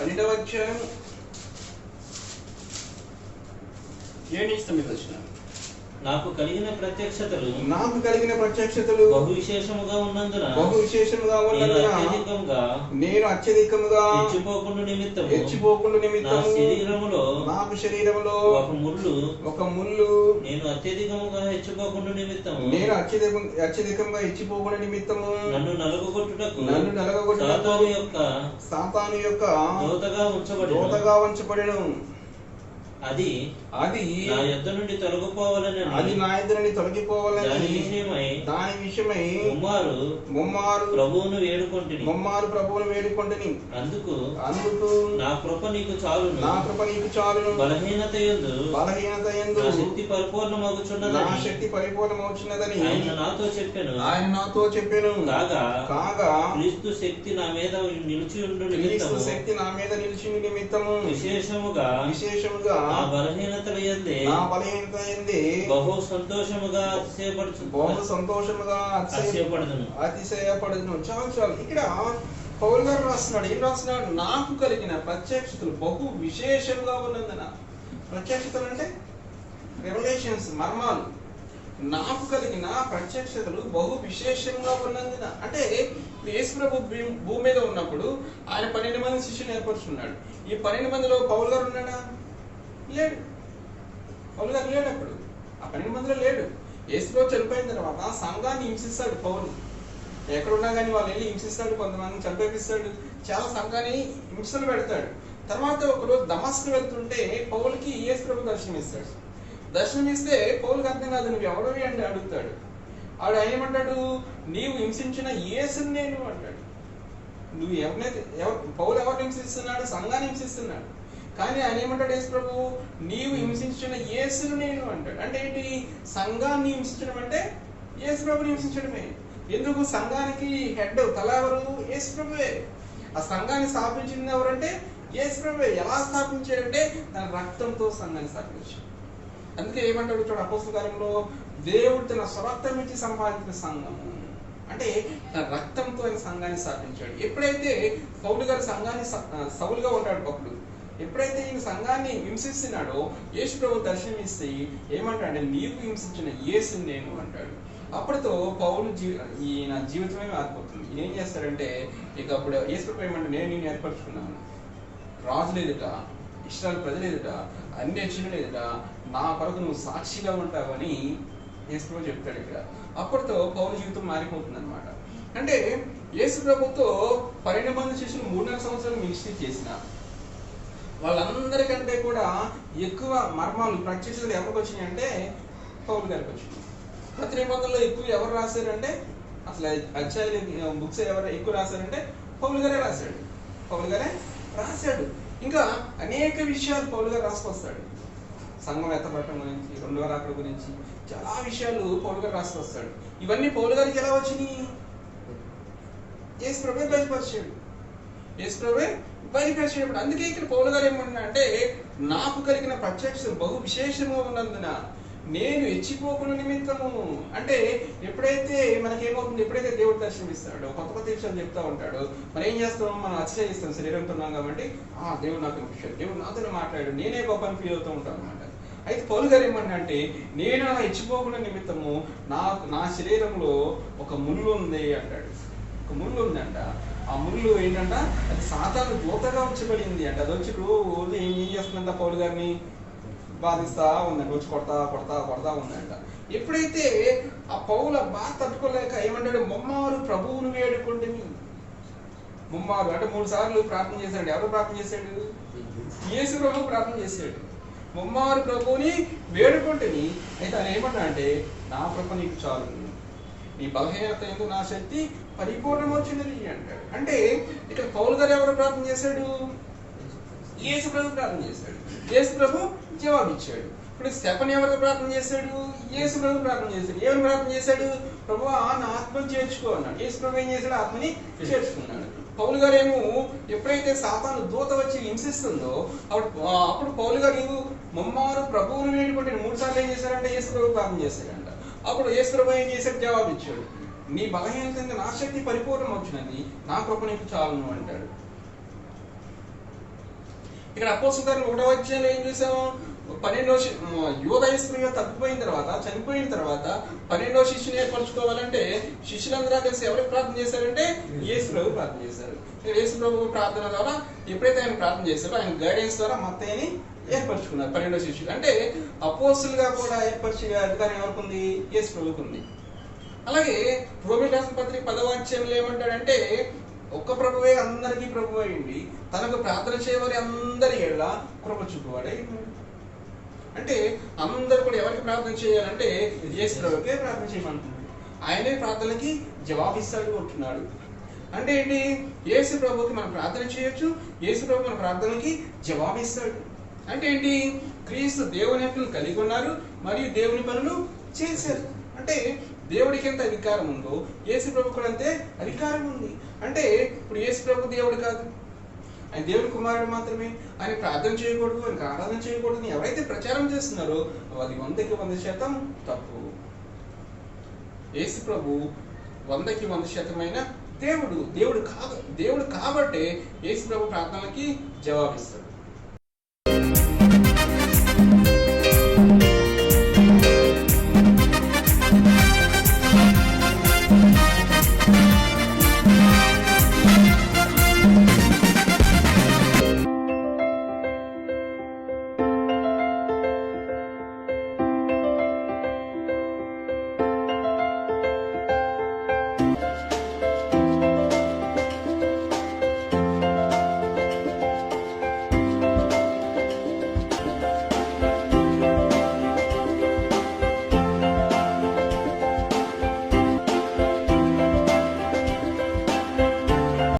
పన్నెండవ అధ్యాయం ఏడు నుంచి తొమ్మిది వచ్చినాము నాకు కలిగిన ప్రత్యక్షతలు నాకు కలిగిన ప్రత్యక్షతలు బహు విశేషముగా ఉన్నందున బహు విశేషముగా నేను ఉన్నందున అత్యధికంగా నేను అత్యధికముగా ఇచ్చిపోకుండా నిమిత్తము. హెచ్చిపోకుండా నా నిమిత్తము. శరీరములో నాకు శరీరంలో ఒక ముళ్ళు ఒక ముళ్ళు నేను అత్యధికముగా హెచ్చిపోకుండా నిమిత్తము. నేను అత్యధికం అత్యధికంగా ఇచ్చిపోకుండా నిమిత్తము. నన్ను నలుగుగొట్టుటకు నన్ను నలగగొట్టుటకు సాతాను యొక్క సాతాను యొక్క దోతగా ఉంచబడి దోతగా ఉంచబడెను. అది అది నా యొద్ద నుండి తొలగిపోవాలని అది నా ఎదురని దాని తొలగిపోవాలని విషయమై దాని విషయమై ముమ్మారు ముమ్మారు ప్రభువును వేడుకొంటిని. ముమ్మారు ప్రభువును వేడుకొంటిని. అందుకు అందుకు నా కృప నీకు చాలును. నా కృప నీకు చాలును. బలహీనత యందు బలహీనత ఎందు నా శక్తి నా పరిపూర్ణమగుచున్నదని శక్తి పరిపూర్ణమవుతున్నదని ఆయన నాతో చెప్పాను. ఆయన నాతో చెప్పాను. కాగా కాగా క్రీస్తు శక్తి నా మీద నిలిచి ఉండు క్రీస్తు నిమిత్తము శక్తి నా మీద నిలిచి నిమిత్తము. విశేషముగా విశేషముగా నా బలహీనతల యందే నా బలహీనత బహు సంతోషముగా అతిశయపడుచు బహు సంతోషముగా అతిశయ అతిశయపడుదును. అతిశయపడును చాలు చాలు. ఇక్కడ పౌల్ గారు రాస్తున్నాడు. ఏం రాస్తున్నాడు? నాకు కలిగిన ప్రత్యక్షతలు బహు విశేషంగా ఉన్నందున. ప్రత్యక్షతలు అంటే రెవల్యూషన్స్ మర్మాలు. నాకు కలిగిన ప్రత్యక్షతలు బహు విశేషంగా ఉన్నందున. అంటే ఇప్పుడు యేసు ప్రభు భూ- భూమి మీద ఉన్నప్పుడు ఆయన పన్నెండు మంది శిష్యులు ఏర్పరుచున్నాడు ఈ పన్నెండు మందిలో పౌల్ గారు ఉన్నాడా? లేడు. పౌలు గారు లేడు అప్పుడు. ఆ పన్నెండు మందిలో లేడు. ఏసులో చనిపోయిన తర్వాత సంఘాన్ని హింసిస్తాడు పౌరులు ఎక్కడున్నా కానీ వాళ్ళు వెళ్ళి హింసిస్తాడు కొంతమంది చంపేపిస్తాడు. చాలా సంఘాన్ని హింసలు పెడతాడు. తర్వాత ఒకరోజు దమస్కు వెళ్తుంటే పౌలకి ఏసు ప్రభు దర్శనం ఇస్తాడు. దర్శనం ఇస్తే పౌలకి అర్థం కాదు నువ్వు ఎవడవి అని అడుగుతాడు. ఆడు ఆయన ఏమంటాడు? నీవు హింసించిన యేసుని నేను అంటాడు. నువ్వు ఎవరినైతే ఎవరు పౌలు ఎవరిని హింసిస్తున్నాడు? సంఘాన్ని హింసిస్తున్నాడు. కానీ ఆయన ఏమంటాడు యేసు ప్రభు? నీవు హింసించిన యేసును నేను అంటాడు. అంటే ఏంటి? సంఘాన్ని హింసించడం అంటే యేసు ప్రభుని హింసించడమే. ఎందుకు? సంఘానికి హెడ్ తల ఎవరు యేసు ప్రభువే. ఆ సంఘాన్ని స్థాపించింది ఎవరంటే? యేసు ప్రభువే. ఎలా స్థాపించాడంటే? తన రక్తంతో సంఘాన్ని స్థాపించాడు. అందుకే ఏమంటాడు చూడు అపోస్తల దేవుడు తన స్వరక్తం ఇచ్చి సంపాదించిన సంఘము అంటే తన రక్తంతో ఆయన సంఘాన్ని స్థాపించాడు. ఎప్పుడైతే సౌలు గారు సంఘాన్ని స- సౌలుగా ఉంటాడు ఒకడు ఎప్పుడైతే ఈయన సంఘాన్ని హింసిస్తున్నాడో యేసు ప్రభు దర్శనం ఇస్తే ఏమంటాడంటే నీవు హింసించిన యేసు నేను అంటాడు. అప్పటితో పౌలు జీ ఈయన జీవితమే మారిపోతుంది. ఈయన ఏం చేస్తాడంటే ఇక అప్పుడు యేసు ప్రభు ఏమంటే నేను నేను ఏర్పరచుకున్నాను. రాజులు ఎదుట ఇష్టాలు ప్రజలు ఎదుట అన్ని అక్షులు ఎదుట నా కొరకు నువ్వు సాక్షిగా ఉంటావని యేసుప్రభు చెప్తాడు ఇక్కడ. అప్పటితో పౌరు జీవితం మారిపోతుంది అనమాట అంటే యేసు ప్రభుతో పన్నెండు చేసిన శిష్యులు మూడున్నర సంవత్సరాలు మినిస్ట్రీ చేసిన వాళ్ళందరికంటే కూడా ఎక్కువ మర్మాలు ప్రత్యక్షతలు ఎవరికి వచ్చినాయి అంటే పౌరు గారికి వచ్చినాయి. ప్రతి నిబంధనలో ఎక్కువ ఎవరు రాశారంటే అసలు అధ్యాయులు బుక్స్ ఎవరు ఎక్కువ రాశారంటే పౌలు గారే రాశాడు. పౌలు గారే రాశాడు. ఇంకా అనేక విషయాలు పౌలు గారు రాసుకొస్తాడు. సంఘం ఎత్తపడటం గురించి రెండవ రాకడ గురించి చాలా విషయాలు పౌలు గారు రాసుకొస్తాడు. ఇవన్నీ పౌలు గారికి ఎలా వచ్చినాయి? యేసు ప్రభే బయలుపరిచాడు. యేసు బయలుపరిచేటప్పుడు అందుకే ఇక్కడ పౌలు గారు ఏమన్నా అంటే నాకు కలిగిన ప్రత్యక్ష బహు విశేషంగా ఉన్నందున నేను ఎచ్చిపోకుండా నిమిత్తము. అంటే ఎప్పుడైతే మనకేమవుతుంది? ఎప్పుడైతే దేవుడు దర్శనం ఇస్తాడో కొత్త కొత్త విషయాలు చెప్తా ఉంటాడో. మనం ఏం చేస్తాం? మనం అతిశయిస్తాం శరీరంతో ఉన్నాం కాబట్టి ఆ దేవుడు నాకు విషయం దేవుడు నాతో మాట్లాడు నేనే గొప్ప ఫీల్ అవుతూ ఉంటాను అనమాట అయితే పౌలు గారు ఏమంటే అంటే నేను అలా ఇచ్చిపోకుండా నిమిత్తము నాకు నా శరీరంలో ఒక ముళ్ళు ఉంది అంటాడు. ఒక ముళ్ళు ఉందంట. ఆ ముళ్ళు ఏంటంట? అది సాధారణ దూతగా ఉంచబడింది అంట. అది వచ్చి రోజు ఏం ఏం చేస్తుందంట పౌరు గారిని? బాధిస్తా ఉందంట. వచ్చి కొడతా కొడతా కొడతా ఉందంట. ఎప్పుడైతే ఆ పౌల బాధ తట్టుకోలేక ఏమంటాడు? మొమ్మారు ప్రభువును వేడుకుంటుని ముమ్మారు. అంటే మూడు సార్లు ప్రార్థన చేశాడు. ఎవరు ప్రార్థన చేశాడు? యేసు ప్రభు ప్రార్థన చేశాడు. ముమ్మారు ప్రభువుని వేడుకుంటుని అయితే ఆయన ఏమన్నా అంటే నా ప్రభు నీకు చాలు. నీ బలహీనత ఎందుకు నా శక్తి పరిపూర్ణమొచ్చినది అంటాడు అంటే ఇక్కడ పౌలు గారు ఎవరు ప్రార్థన చేశాడు? యేసు ప్రభు ప్రార్థన చేశాడు. యేసు ప్రభు జవాబు ఇచ్చాడు ఇప్పుడు శపని ఎవరు ప్రార్థన చేశాడు? యేసు ప్రభు ప్రార్థన చేశాడు. ఏమని ప్రార్థన చేశాడు? ప్రభు నా ఆత్మని చేర్చుకో అన్నాడు. యేసు ప్రభు ఏం చేశాడు? ఆత్మని చేర్చుకున్నాడు. పౌలు గారు ఏమో ఎప్పుడైతే సాతాను దూత వచ్చి హింసిస్తుందో అప్పుడు అప్పుడు పౌలు గారు మమ్మారు ప్రభువును వేడుకుంటే మూడు సార్లు ఏం చేశారంటే యేసు ప్రభు ప్రార్థన చేశాడంట. అప్పుడు యేసు ప్రభు ఏం చేశాడు? జవాబు ఇచ్చాడు నీ బలహీనత నా శక్తి పరిపూర్ణం వచ్చినది నా కృప నీకు చాలును అంటాడు. ఇక్కడ అపోసు ఒకటో అధ్యాయంలో ఏం చూసాము? పన్నెండో శి- తగ్గిపోయిన తప్పిపోయిన తర్వాత చనిపోయిన తర్వాత పన్నెండో శిష్యుని ఏర్పరచుకోవాలంటే శిష్యులందరూ కలిసి ఎవరికి ప్రార్థన చేశారంటే? యేసు ప్రభు ప్రార్థన చేశారు. యేసు ప్రభు ప్రార్థన ద్వారా ఎప్పుడైతే ఆయన ప్రార్థన చేశారో ఆయన గైడెన్స్ ద్వారా మత్తయ్యని ఏర్పరచుకున్నారు పన్నెండో శిష్యులు. అంటే అపోస్తులుగా కూడా ఏర్పరిచే అధికారం ఎవరికి ఉంది? యేసు ప్రభుకు ఉంది. అలాగే రోమి రాసిన పత్రిక పదవాచ్యంలో ఏమంటాడంటే ఒక్క ప్రభువే అందరికీ ప్రభు అయింది తనకు ప్రార్థన చేయవని అందరి ఏళ్ళ కృప చూపువాడే అంటే అందరు కూడా ఎవరికి ప్రార్థన చేయాలంటే యేసు ప్రభుకే ప్రార్థన చేయమంటున్నాడు. ఆయనే ప్రార్థనకి జవాబిస్తాడు అంటున్నాడు. అంటే ఏంటి? యేసు ప్రభుకి మనం ప్రార్థన చేయొచ్చు యేసు ప్రభు మన ప్రార్థనకి జవాబిస్తాడు. అంటే ఏంటి? క్రీస్తు దేవుని హక్కులు కలిగి ఉన్నారు మరియు దేవుని పనులు చేశారు. అంటే దేవుడికి ఎంత అధికారం ఉందో యేసు ప్రభు కూడా అంతే అధికారం ఉంది. అంటే ఇప్పుడు యేసు ప్రభు దేవుడు కాదు. ఆయన దేవుడి కుమారుడు మాత్రమే. ఆయన ప్రార్థన చేయకూడదు ఆయనకు ఆరాధన చేయకూడదు ఎవరైతే ప్రచారం చేస్తున్నారో అది వందకి వంద శాతం తప్పు. యేసు ప్రభు వందకి వంద శాతమైన దేవుడు. దేవుడు కాదు. దేవుడు కాబట్టే యేసు ప్రభు ప్రార్థనలకి జవాబిస్తాడు.